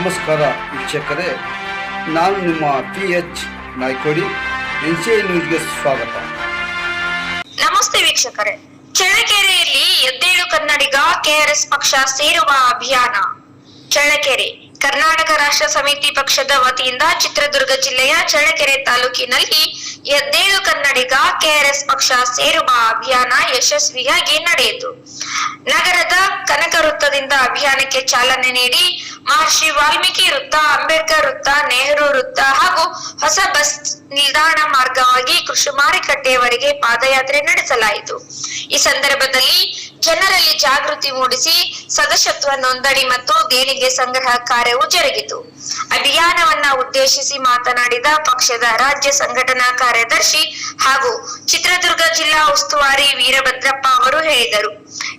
ನಮಸ್ಕಾರ ವೀಕ್ಷಕರೇ, ನಾನು ನಿಮ್ಮ P H Naykodi, N C ನ್ಯೂಸ್ಗೆ ಸ್ವಾಗತ. ನಮಸ್ತೆ ವೀಕ್ಷಕರೇ, ಚಳ್ಳಕೆರೆಯಲ್ಲಿ ಎದ್ದೇಳು ಕನ್ನಡಿಗ ಕೆಆರ್ಎಸ್ ಪಕ್ಷ ಸೇರುವ ಅಭಿಯಾನ. ಚಳ್ಳಕೆರೆ, ಕರ್ನಾಟಕ ರಾಷ್ಟ್ರ ಸಮಿತಿ ಪಕ್ಷದ ವತಿಯಿಂದ ಚಿತ್ರದುರ್ಗ ಜಿಲ್ಲೆಯ ಚಳ್ಳಕೆರೆ ತಾಲೂಕಿನಲ್ಲಿ ಎದ್ದೇಳು ಕನ್ನಡಿಗ ಕೆಆರ್ಎಸ್ ಪಕ್ಷ ಸೇರುವ ಅಭಿಯಾನ ಯಶಸ್ವಿಯಾಗಿ ನಡೆಯಿತು. ವೃತ್ತದಿಂದ ಅಭಿಯಾನಕ್ಕೆ ಚಾಲನೆ ನೀಡಿ ಮಹರ್ಷಿ ವಾಲ್ಮೀಕಿ ವೃತ್ತ, ಅಂಬೇಡ್ಕರ್ ವೃತ್ತ, ನೆಹರು ವೃತ್ತ ಹಾಗೂ ಹೊಸ ಬಸ್ ನಿಲ್ದಾಣ ಮಾರ್ಗವಾಗಿ ಕೃಷಿ ಮಾರುಕಟ್ಟೆಯವರೆಗೆ ಪಾದಯಾತ್ರೆ ನಡೆಸಲಾಯಿತು. ಈ ಸಂದರ್ಭದಲ್ಲಿ ಜನರಲ್ಲಿ ಜಾಗೃತಿ ಮೂಡಿಸಿ ಸದಸ್ಯತ್ವ ನೋಂದಣಿ ಮತ್ತು ದೇಣಿಗೆ ಸಂಗ್ರಹ ಕಾರ್ಯವು ಜರುಗಿತು. ಅಭಿಯಾನವನ್ನ ಉದ್ದೇಶಿಸಿ ಮಾತನಾಡಿದ ಪಕ್ಷದ ರಾಜ್ಯ ಸಂಘಟನಾ ಕಾರ್ಯದರ್ಶಿ ಹಾಗೂ ಚಿತ್ರದುರ್ಗ ಜಿಲ್ಲಾ ಉಸ್ತುವಾರಿ ವೀರಭದ್ರಪ್ಪ ಅವರು ಹೇಳಿದರು.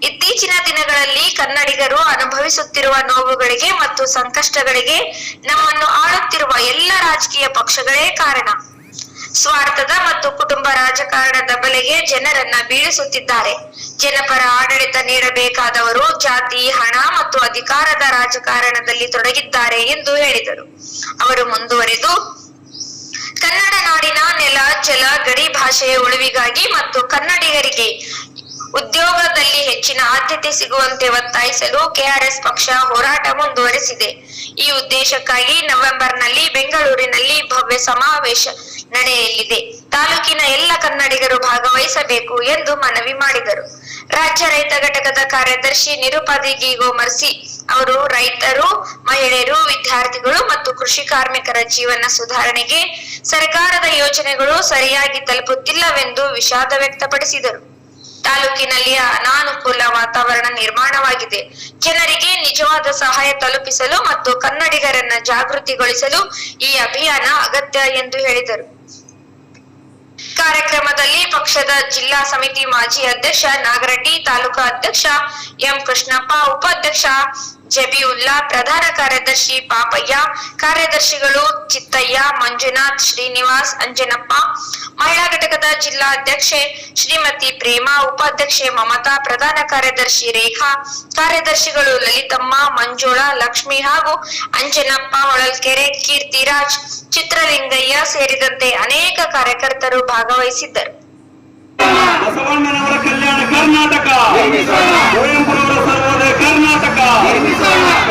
ಇತ್ತೀಚಿನ ದಿನಗಳಲ್ಲಿ ಕನ್ನಡಿಗರು ಅನುಭವಿಸುತ್ತಿರುವ ನೋವುಗಳಿಗೆ ಮತ್ತು ಸಂಕಷ್ಟಗಳಿಗೆ ನಮ್ಮನ್ನು ಆಳುತ್ತಿರುವ ಎಲ್ಲ ರಾಜಕೀಯ ಪಕ್ಷಗಳೇ ಕಾರಣ. ಸ್ವಾರ್ಥದ ಮತ್ತು ಕುಟುಂಬ ರಾಜಕಾರಣದ ಬಲೆಗೆ ಜನರನ್ನ ಬೀಳಿಸುತ್ತಿದ್ದಾರೆ. ಜನಪರ ಆಡಳಿತ ನೀಡಬೇಕಾದವರು ಜಾತಿ, ಹಣ ಮತ್ತು ಅಧಿಕಾರದ ರಾಜಕಾರಣದಲ್ಲಿ ತೊಡಗಿದ್ದಾರೆ ಎಂದು ಹೇಳಿದರು. ಅವರು ಮುಂದುವರೆದು, ಕನ್ನಡ ನಾಡಿನ ನೆಲ, ಜಲ, ಗಡಿ ಭಾಷೆಯ ಉಳಿವಿಗಾಗಿ ಮತ್ತು ಕನ್ನಡಿಗರಿಗೆ ಉದ್ಯೋಗದಲ್ಲಿ ಹೆಚ್ಚಿನ ಆದ್ಯತೆ ಸಿಗುವಂತೆ ಒತ್ತಾಯಿಸಲು ಕೆಆರ್ಎಸ್ ಪಕ್ಷ ಹೋರಾಟ ಮುಂದುವರೆಸಿದೆ. ಈ ಉದ್ದೇಶಕ್ಕಾಗಿ ನವೆಂಬರ್ನಲ್ಲಿ ಬೆಂಗಳೂರಿನಲ್ಲಿ ಭವ್ಯ ಸಮಾವೇಶ ನಡೆಯಲಿದೆ. ತಾಲೂಕಿನ ಎಲ್ಲ ಕನ್ನಡಿಗರು ಭಾಗವಹಿಸಬೇಕು ಎಂದು ಮನವಿ ಮಾಡಿದರು. ರಾಜ್ಯ ರೈತ ಘಟಕದ ಕಾರ್ಯದರ್ಶಿ ನಿರುಪಾಧಿ ಗೀಗೋ ಮರ್ಸಿ ಅವರು, ರೈತರು, ಮಹಿಳೆಯರು, ವಿದ್ಯಾರ್ಥಿಗಳು ಮತ್ತು ಕೃಷಿ ಕಾರ್ಮಿಕರ ಜೀವನ ಸುಧಾರಣೆಗೆ ಸರ್ಕಾರದ ಯೋಜನೆಗಳು ಸರಿಯಾಗಿ ತಲುಪುತ್ತಿಲ್ಲವೆಂದು ವಿಷಾದ ವ್ಯಕ್ತಪಡಿಸಿದರು. ತಾಲೂಕಿನಲ್ಲಿ ಅನಾನುಕೂಲ ವಾತಾವರಣ ನಿರ್ಮಾಣವಾಗಿದೆ. ಜನರಿಗೆ ನಿಜವಾದ ಸಹಾಯ ತಲುಪಿಸಲು ಮತ್ತು ಕನ್ನಡಿಗರನ್ನ ಜಾಗೃತಿಗೊಳಿಸಲು ಈ ಅಭಿಯಾನ ಅಗತ್ಯ ಎಂದು ಹೇಳಿದರು. ಪಕ್ಷದ ಜಿಲ್ಲಾ ಸಮಿತಿ ಮಾಜಿ ಅಧ್ಯಕ್ಷ, ನಾಗರಟ್ಟಿ ತಾಲೂಕಾ ಅಧ್ಯಕ್ಷ ಎಂ ಕೃಷ್ಣಪ್ಪ, ಉಪಾಧ್ಯಕ್ಷ ಜಬಿಯುಲ್ಲಾ, ಪ್ರಧಾನ ಕಾರ್ಯದರ್ಶಿ ಪಾಪಯ್ಯ, ಕಾರ್ಯದರ್ಶಿಗಳು ಚಿತ್ತಯ್ಯ, ಮಂಜುನಾಥ್, ಶ್ರೀನಿವಾಸ್, ಅಂಜನಪ್ಪ, ಮಹಿಳಾ ಘಟಕದ ಜಿಲ್ಲಾ ಅಧ್ಯಕ್ಷೆ ಶ್ರೀಮತಿ ಪ್ರೇಮಾ, ಉಪಾಧ್ಯಕ್ಷೆ ಮಮತಾ, ಪ್ರಧಾನ ಕಾರ್ಯದರ್ಶಿ ರೇಖಾ, ಕಾರ್ಯದರ್ಶಿಗಳು ಲಲಿತಮ್ಮ, ಮಂಜುಳಾ, ಲಕ್ಷ್ಮಿ ಹಾಗೂ ಅಂಜನಪ್ಪ ಹೊಳಲ್ಕೆರೆ, ಕೀರ್ತಿರಾಜ್, ಚಿತ್ರಲಿಂಗಯ್ಯ ಸೇರಿದಂತೆ ಅನೇಕ ಕಾರ್ಯಕರ್ತರು ಭಾಗವಹಿಸಿದ್ದರು. ಬಸವಣ್ಣನವರ ಕಲ್ಯಾಣ ಕರ್ನಾಟಕ. ಕುವೆಂಪುರವರ ಸರ್ವೋದಯ ಕರ್ನಾಟಕ.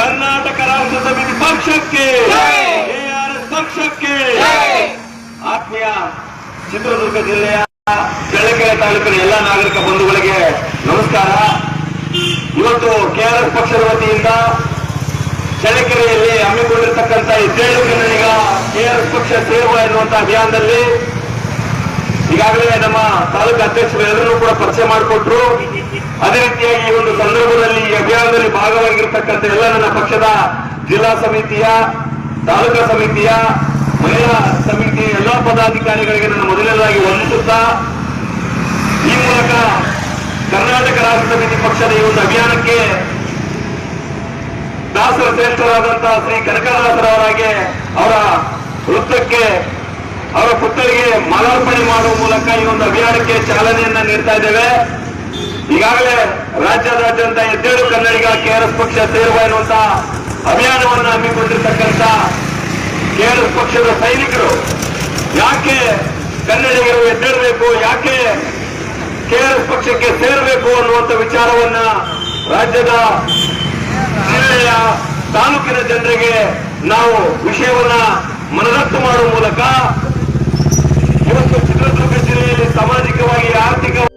ಕರ್ನಾಟಕ ರಾಷ್ಟ್ರ ಸಮಿತಿ ಪಕ್ಷಕ್ಕೆ. ಕೆಆರ್ಎಸ್ ಪಕ್ಷಕ್ಕೆ. ಆತ್ಮೀಯ ಚಿತ್ರದುರ್ಗ ಜಿಲ್ಲೆಯ ಚಳ್ಳಕೆರೆ ತಾಲೂಕಿನ ಎಲ್ಲ ನಾಗರಿಕ ಬಂಧುಗಳಿಗೆ ನಮಸ್ಕಾರ. ಇವತ್ತು ಕೆಆರ್ಎಸ್ ಪಕ್ಷದ ವತಿಯಿಂದ ಚಳ್ಳಕೆರೆಯಲ್ಲಿ ಹಮ್ಮಿಕೊಂಡಿರ್ತಕ್ಕಂಥ ಎದ್ದೇಳು ಕನ್ನಡಿಗ ಕೆಆರ್ಎಸ್ ಪಕ್ಷ ಸೇರುವ ಎನ್ನುವಂತಹ ಅಭಿಯಾನದಲ್ಲಿ ಈಗಾಗಲೇ ನಮ್ಮ ತಾಲೂಕು ಅಧ್ಯಕ್ಷರು ಎಲ್ಲರೂ ಕೂಡ ಪರಿಚಯ ಮಾಡಿಕೊಟ್ರು. ಅದೇ ರೀತಿಯಾಗಿ ಈ ಒಂದು ಸಂದರ್ಭದಲ್ಲಿ ಈ ಅಭಿಯಾನದಲ್ಲಿ ಭಾಗವಾಗಿರ್ತಕ್ಕಂಥ ಎಲ್ಲ ನನ್ನ ಪಕ್ಷದ ಜಿಲ್ಲಾ ಸಮಿತಿಯ, ತಾಲೂಕಾ ಸಮಿತಿಯ, ಮಹಿಳಾ ಸಮಿತಿಯ ಎಲ್ಲಾ ಪದಾಧಿಕಾರಿಗಳಿಗೆ ನನ್ನ ಮೊದಲನೇದಾಗಿ ವಂದಿಸುತ್ತಾ, ಈ ಮೂಲಕ ಕರ್ನಾಟಕ ರಾಜ್ಯ ಸಮಿತಿ ಪಕ್ಷದ ಈ ಒಂದು ಅಭಿಯಾನಕ್ಕೆ ದಾಸರ ಶ್ರೇಷ್ಠರಾದಂತಹ ಶ್ರೀ ಕನಕದಾಸರವರಾಗೆ ಅವರ ವೃತ್ತಕ್ಕೆ ಅವರ ಪುತ್ಥಳಿಗೆ ಮಾಲಾರ್ಪಣೆ ಮಾಡುವ ಮೂಲಕ ಈ ಒಂದು ಅಭಿಯಾನಕ್ಕೆ ಚಾಲನೆಯನ್ನ ನೀಡ್ತಾ ಇದ್ದೇವೆ. ಈಗಾಗಲೇ ರಾಜ್ಯಾದ್ಯಂತ ಎದ್ದೇಳು ಕನ್ನಡಿಗ ಕೆಆರ್ಎಸ್ ಪಕ್ಷ ಸೇರುವ ಎನ್ನುವಂತ ಅಭಿಯಾನವನ್ನು ಹಮ್ಮಿಕೊಂಡಿರ್ತಕ್ಕಂಥ ಕೆಆರ್ಎಸ್ ಪಕ್ಷದ ಸೈನಿಕರು ಯಾಕೆ ಕನ್ನಡಿಗರು ಎದ್ದೇಳಬೇಕು, ಯಾಕೆ ಕೆಆರ್ಎಸ್ ಪಕ್ಷಕ್ಕೆ ಸೇರಬೇಕು ಅನ್ನುವಂಥ ವಿಚಾರವನ್ನ ರಾಜ್ಯದ ಜಿಲ್ಲೆಯ ತಾಲೂಕಿನ ಜನರಿಗೆ ನಾವು ವಿಷಯವನ್ನ ಮನದಟ್ಟು ಮಾಡುವ ಮೂಲಕ ಸಮಾಜಿಕವಾಗಿ ಸಾಮಾಜಿಕವಾಗಿ ಆರ್ಥಿಕವಾಗಿ